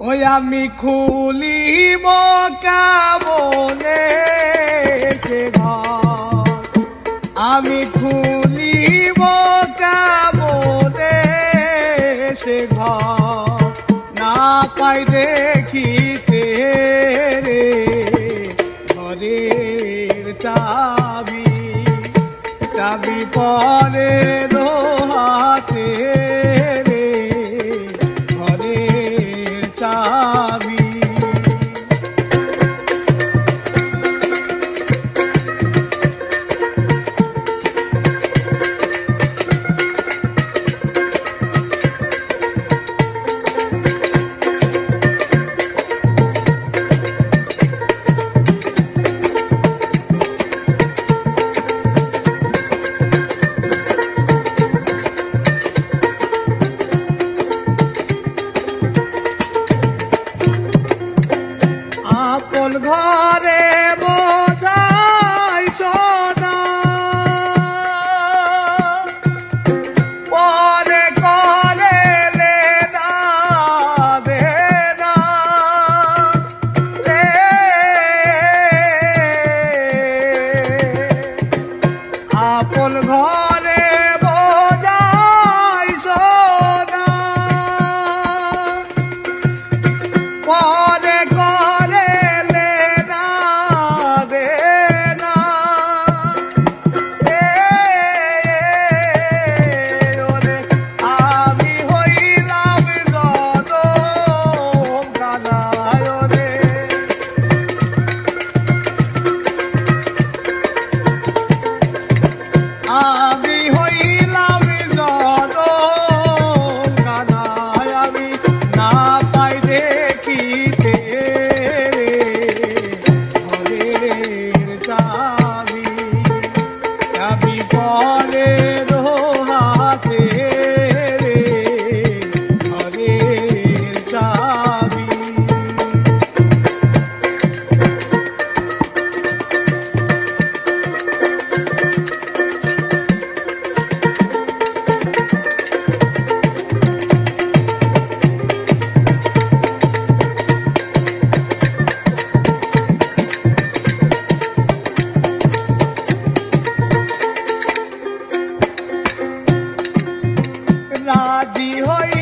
ওই আমি খুলিব কেমনে সে ঘর? আমি খুলিব কেমনে সে ঘর? না পাই দেখিতে ঘরের চাবি। চাবি পরে হাতে পরে রাজি হয়ে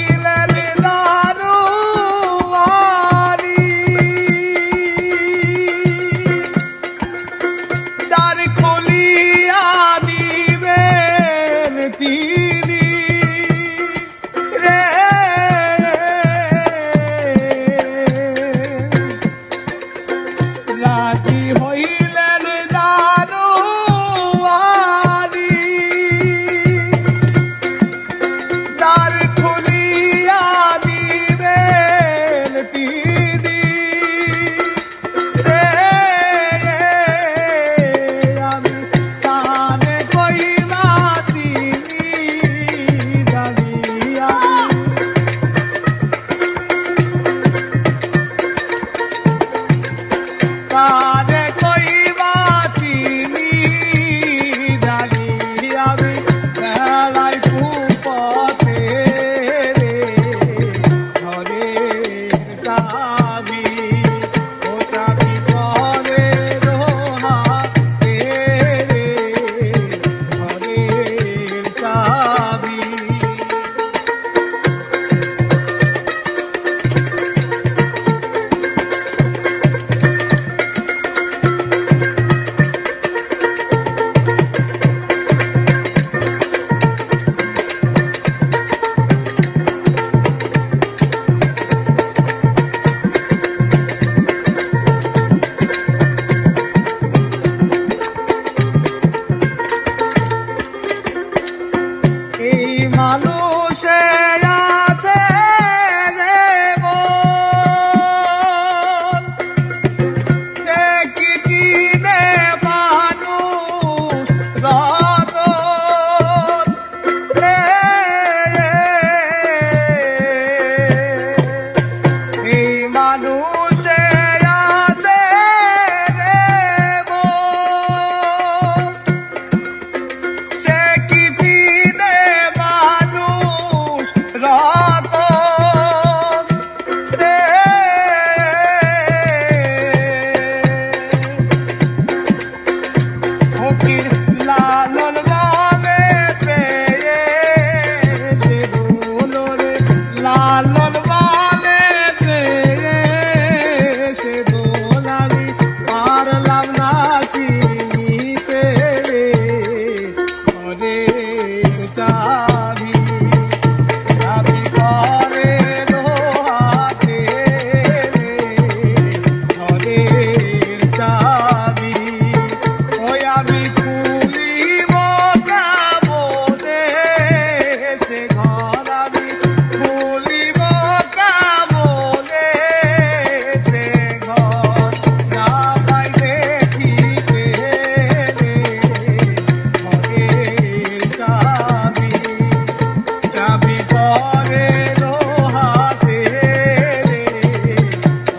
Thank you.